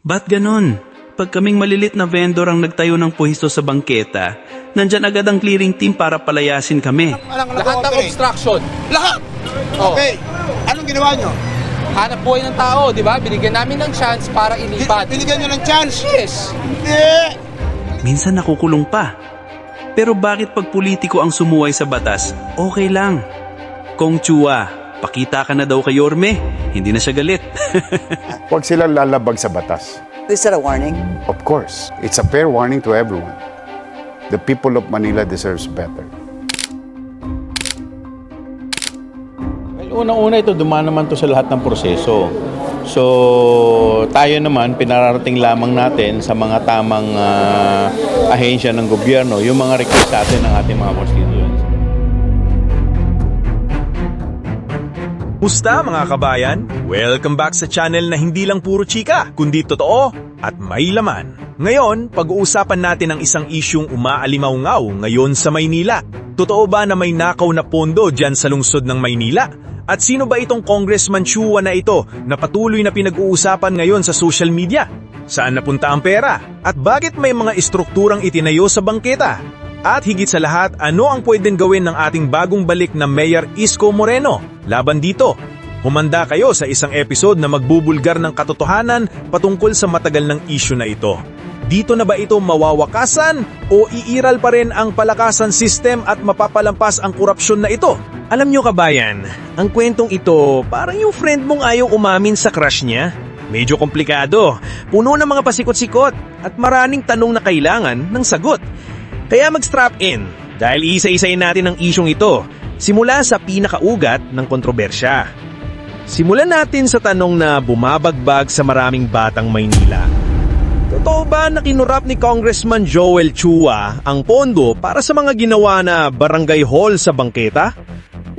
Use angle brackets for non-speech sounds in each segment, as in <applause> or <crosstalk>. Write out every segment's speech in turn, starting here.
Ba't ganon? Pag kaming malilit na vendor ang nagtayo ng pwesto sa bangketa, nandyan agad ang clearing team para palayasin kami. Lahat ng obstruction. Lahat! Oh. Okay. Anong ginawa nyo? Hanap buhay ng tao, di ba? Binigyan namin ng chance para ilipat. Binigyan nyo ng chance? Yes. Hindi! Minsan nakukulong pa. Pero bakit pag politiko ang sumuway sa batas, okay lang. Kong Chua, pakita ka na daw kay Yorme. Hindi na siya galit. <laughs> Huwag silang lalabag sa batas. Is that a warning? Of course, it's a fair warning to everyone. The people of Manila deserves better. Well, unang-una ito, dumaan naman to sa lahat ng proseso. So, tayo naman, pinararating lamang natin sa mga tamang ah, ahensya ng gobyerno, yung mga request sa atin ng ating mga constituents. Musta mga kabayan? Welcome back sa channel na hindi lang puro chika, kundi totoo at may laman. Ngayon, pag-uusapan natin ang isang isyung umaalimaw-ngaw ngayon sa Maynila. Totoo ba na may nakaw na pondo dyan sa lungsod ng Maynila? At sino ba itong Congressman Chua na ito na patuloy na pinag-uusapan ngayon sa social media? Saan napunta ang pera? At bakit may mga istrukturang itinayo sa bangketa? At higit sa lahat, ano ang pwedeng gawin ng ating bagong balik na Mayor Isko Moreno? Laban dito, humanda kayo sa isang episode na magbubulgar ng katotohanan patungkol sa matagal ng issue na ito. Dito na ba ito mawawakasan o iiral pa rin ang palakasan system at mapapalampas ang korupsyon na ito? Alam nyo kabayan, ang kwentong ito parang yung friend mong ayaw umamin sa crush niya. Medyo komplikado, puno ng mga pasikot-sikot at maraming tanong na kailangan ng sagot. Kaya mag-strap in dahil isa-isayin natin ang isyong ito simula sa pinakaugat ng kontrobersya. Simulan natin sa tanong na bumabagbag sa maraming batang Maynila. Totoo ba na kinurap ni Congressman Joel Chua ang pondo para sa mga ginawa na barangay hall sa bangketa?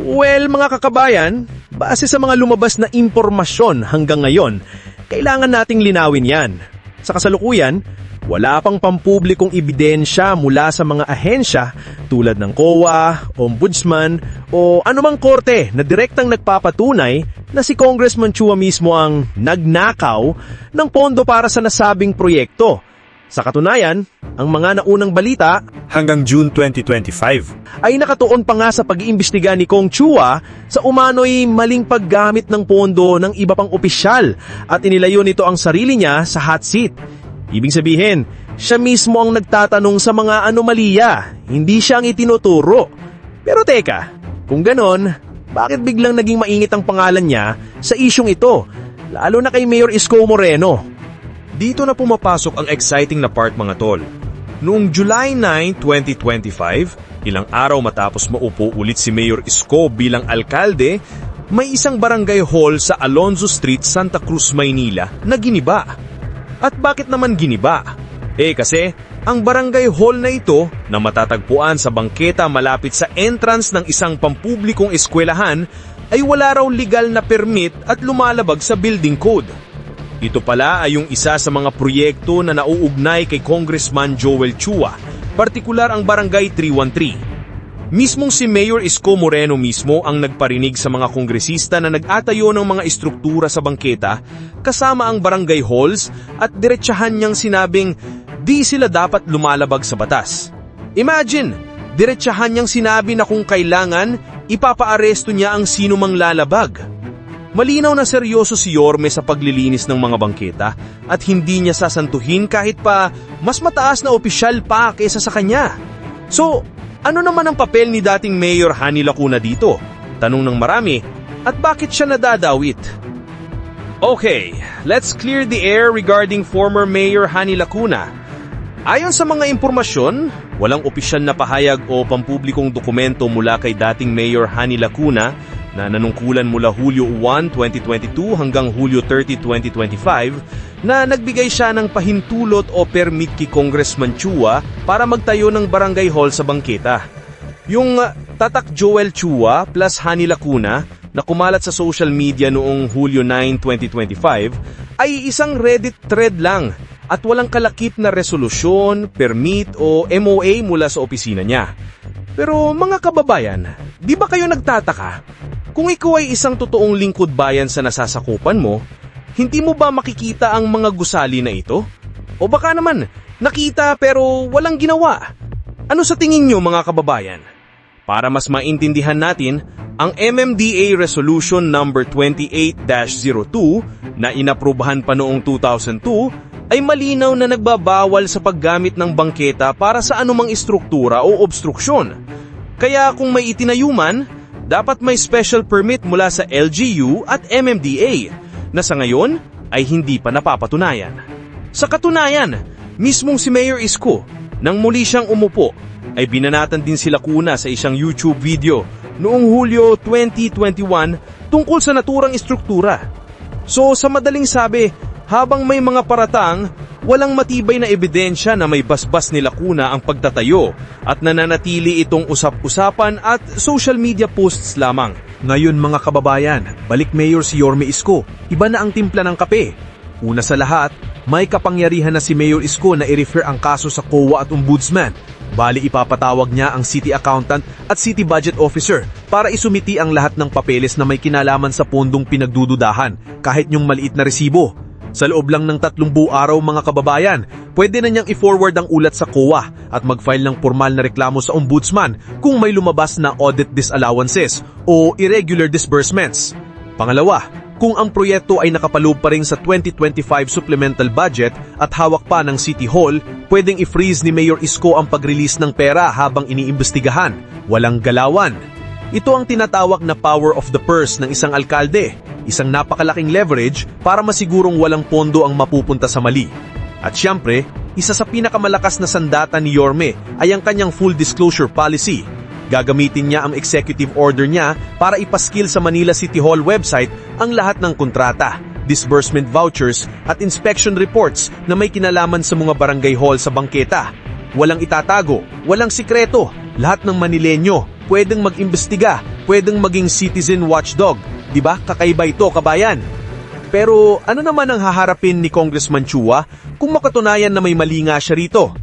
Well, mga kakabayan, base sa mga lumabas na impormasyon hanggang ngayon, kailangan nating linawin yan. Sa kasalukuyan, wala pang pampublikong ebidensya mula sa mga ahensya tulad ng COA, Ombudsman o anumang korte na direktang nagpapatunay na si Congressman Chua mismo ang nagnakaw ng pondo para sa nasabing proyekto. Sa katunayan, ang mga naunang balita hanggang June 2025. ay nakatuon pa nga sa pag-iimbestiga ni Kong Chua sa umano'y maling paggamit ng pondo ng iba pang opisyal at inilayo nito ang sarili niya sa hot seat. Ibig sabihin, siya mismo ang nagtatanong sa mga anomalya, hindi siya ang itinuturo. Pero teka, kung ganon, bakit biglang naging mainit ang pangalan niya sa isyong ito, lalo na kay Mayor Isko Moreno? Dito na pumapasok ang exciting na part mga tol. Noong July 9, 2025, ilang araw matapos maupo ulit si Mayor Isko bilang alkalde, may isang barangay hall sa Alonzo Street, Santa Cruz, Maynila na giniba. At bakit naman giniba? Eh kasi, ang barangay hall na ito na matatagpuan sa bangketa malapit sa entrance ng isang pampublikong eskwelahan ay wala raw legal na permit at lumalabag sa building code. Ito pala ay yung isa sa mga proyekto na nauugnay kay Congressman Joel Chua, partikular ang Barangay 313. Mismong si Mayor Isko Moreno mismo ang nagparinig sa mga kongresista na nag-atayo ng mga istruktura sa bangketa kasama ang barangay halls at diretsahan niyang sinabing di sila dapat lumalabag sa batas. Imagine, diretsahan niyang sinabi na kung kailangan, ipapaaresto niya ang sino mang lalabag. Malinaw na seryoso si Yorme sa paglilinis ng mga bangketa at hindi niya sasantuhin kahit pa mas mataas na opisyal pa kaysa sa kanya. So, ano naman ang papel ni dating Mayor Hani Lacuna dito? Tanong ng marami, at bakit siya nadadawit? Okay, let's clear the air regarding former Mayor Hani Lacuna. Ayon sa mga impormasyon, walang opisyal na pahayag o pampublikong dokumento mula kay dating Mayor Hani Lacuna na nanungkulan mula Hulyo 1, 2022 hanggang Hulyo 30, 2025 na nagbigay siya ng pahintulot o permit kay Congressman Chua para magtayo ng barangay hall sa bangketa. Yung uh, Tatak Joel Chua plus Hani Lacuna na kumalat sa social media noong Hulyo 9, 2025 ay isang Reddit thread lang at walang kalakip na resolusyon, permit o MOA mula sa opisina niya. Pero mga kababayan, di ba kayo nagtataka? Kung ikaw ay isang totoong lingkod bayan sa nasasakupan mo, Hindi mo ba makikita ang mga gusali na ito? O baka naman, nakita pero walang ginawa? Ano sa tingin nyo mga kababayan? Para mas maintindihan natin, ang MMDA Resolution number 28-02 na inaprubahan pa noong 2002 ay malinaw na nagbabawal sa paggamit ng bangketa para sa anumang istruktura o obstruksyon. Kaya kung may itinayuman, dapat may special permit mula sa LGU at MMDA na sa ngayon ay hindi pa napapatunayan. Sa katunayan, mismong si Mayor Isko, nang muli siyang umupo, ay binanatan din sila kuna sa isang YouTube video noong Hulyo 2021 tungkol sa naturang istruktura. So sa madaling sabi, habang may mga paratang, walang matibay na ebidensya na may basbas nila kuna ang pagtatayo at nananatili itong usap-usapan at social media posts lamang. Ngayon mga kababayan, balik Mayor si Yorme Isko, iba na ang timpla ng kape. Una sa lahat, may kapangyarihan na si Mayor Isko na i-refer ang kaso sa COA at Ombudsman. Bali ipapatawag niya ang City Accountant at City Budget Officer para isumiti ang lahat ng papeles na may kinalaman sa pondong pinagdududahan, kahit yung maliit na resibo. Sa loob lang ng tatlong buo araw mga kababayan, pwede na niyang i-forward ang ulat sa COA at mag-file ng formal na reklamo sa Ombudsman kung may lumabas na audit disallowances o irregular disbursements. Pangalawa, kung ang proyekto ay nakapaloob pa rin sa 2025 supplemental budget at hawak pa ng City Hall, pwedeng i-freeze ni Mayor Isko ang pag-release ng pera habang iniimbestigahan. Walang galawan. Ito ang tinatawag na power of the purse ng isang alkalde, isang napakalaking leverage para masigurong walang pondo ang mapupunta sa mali. At siyempre, isa sa pinakamalakas na sandata ni Yorme ay ang kanyang full disclosure policy. Gagamitin niya ang executive order niya para ipaskil sa Manila City Hall website ang lahat ng kontrata, disbursement vouchers at inspection reports na may kinalaman sa mga barangay hall sa bangketa. Walang itatago, walang sikreto, lahat ng Manilenyo pwedeng mag-imbestiga, pwedeng maging citizen watchdog. Ba? Kakaiba ito, kabayan. Pero ano naman ang haharapin ni Congressman Chua kung makatunayan na may mali nga siya rito?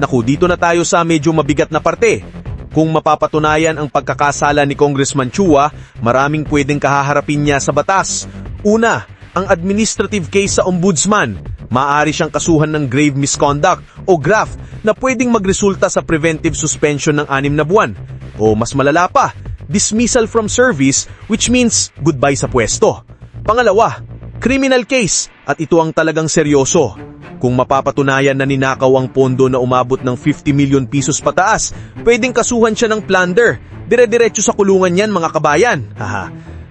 Naku, dito na tayo sa medyo mabigat na parte. Kung mapapatunayan ang pagkakasala ni Congressman Chua, maraming pwedeng kahaharapin niya sa batas. Una, ang administrative case sa ombudsman. Maaari siyang kasuhan ng grave misconduct o graft na pwedeng magresulta sa preventive suspension ng anim na buwan. O mas malala pa, dismissal from service which means goodbye sa pwesto. Pangalawa, criminal case at ito ang talagang seryoso. Kung mapapatunayan na ninakaw ang pondo na umabot ng 50 million pesos pataas, pwedeng kasuhan siya ng plunder. Dire-diretso sa kulungan yan mga kabayan. <laughs> Haha.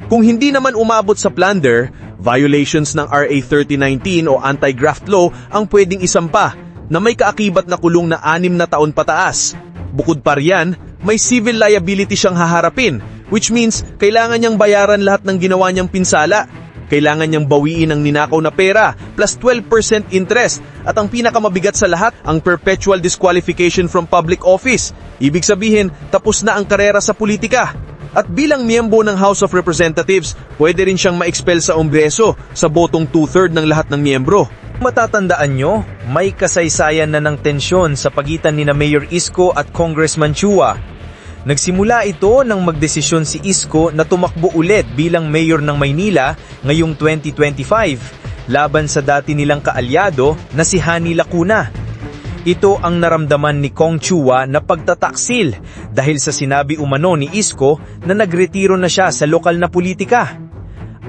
Kung hindi naman umabot sa plunder, violations ng RA 3019 o anti-graft law ang pwedeng isampa na may kaakibat na kulong na anim na taon pataas. Bukod pa riyan, may civil liability siyang haharapin, which means kailangan niyang bayaran lahat ng ginawa niyang pinsala. Kailangan niyang bawiin ang ninakaw na pera plus 12% interest at ang pinakamabigat sa lahat, ang perpetual disqualification from public office. Ibig sabihin, tapos na ang karera sa politika. At bilang miyembro ng House of Representatives, pwede rin siyang ma-expel sa Ongreso sa botong two-third ng lahat ng miyembro. Matatandaan nyo, may kasaysayan na ng tensyon sa pagitan ni na Mayor Isko at Congressman Chua. Nagsimula ito nang magdesisyon si Isko na tumakbo ulit bilang mayor ng Maynila ngayong 2025 laban sa dati nilang kaalyado na si Hani Lacuna. Ito ang naramdaman ni Kong Chua na pagtataksil dahil sa sinabi umano ni Isko na nagretiro na siya sa lokal na politika.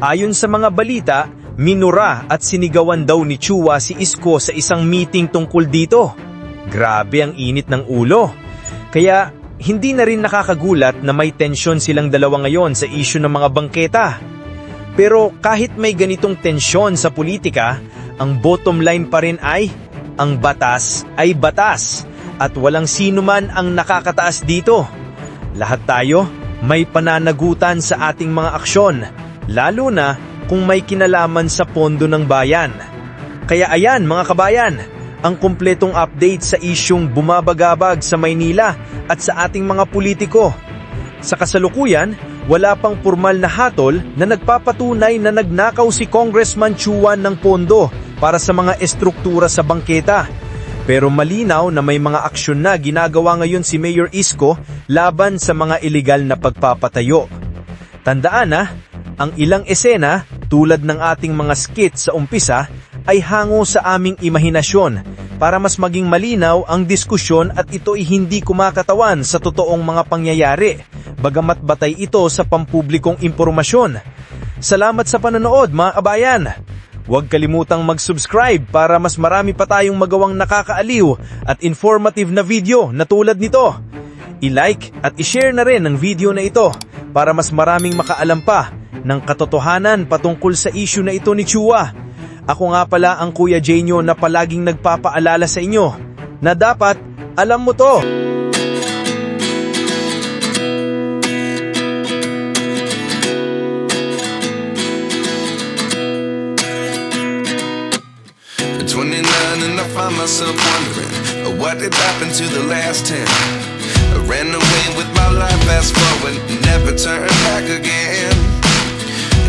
Ayon sa mga balita, minura at sinigawan daw ni Chua si Isko sa isang meeting tungkol dito. Grabe ang init ng ulo. Kaya hindi na rin nakakagulat na may tensyon silang dalawa ngayon sa isyu ng mga bangketa. Pero kahit may ganitong tensyon sa politika, ang bottom line pa rin ay ang batas ay batas at walang sino man ang nakakataas dito. Lahat tayo may pananagutan sa ating mga aksyon, lalo na kung may kinalaman sa pondo ng bayan. Kaya ayan mga kabayan, ang kumpletong update sa isyong bumabagabag sa Maynila at sa ating mga politiko. Sa kasalukuyan, wala pang formal na hatol na nagpapatunay na nagnakaw si Congressman Chuan ng pondo para sa mga estruktura sa bangketa. Pero malinaw na may mga aksyon na ginagawa ngayon si Mayor Isko laban sa mga ilegal na pagpapatayo. Tandaan na, ang ilang esena Tulad ng ating mga skit sa umpisa, ay hango sa aming imahinasyon para mas maging malinaw ang diskusyon at ito ay hindi kumakatawan sa totoong mga pangyayari, bagamat batay ito sa pampublikong impormasyon. Salamat sa panonood mga kabayan! Huwag kalimutang mag-subscribe para mas marami pa tayong magawang nakakaaliw at informative na video na tulad nito. I-like at i-share na rin ang video na ito para mas maraming makaalam pa ng katotohanan patungkol sa issue na ito ni Chua. Ako nga pala ang Kuya Jenyo na palaging nagpapaalala sa inyo na dapat alam mo to. At 29 and I myself wondering uh, what did happen to the last 10. I ran away with my life, fast forward, never turn back again.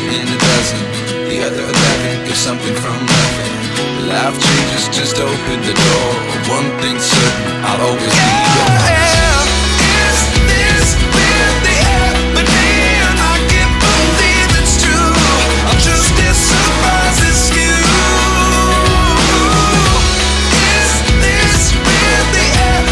One in a dozen. The other eleven get something from nothing. Life changes just open the door. One thing's certain, I'll always be yours.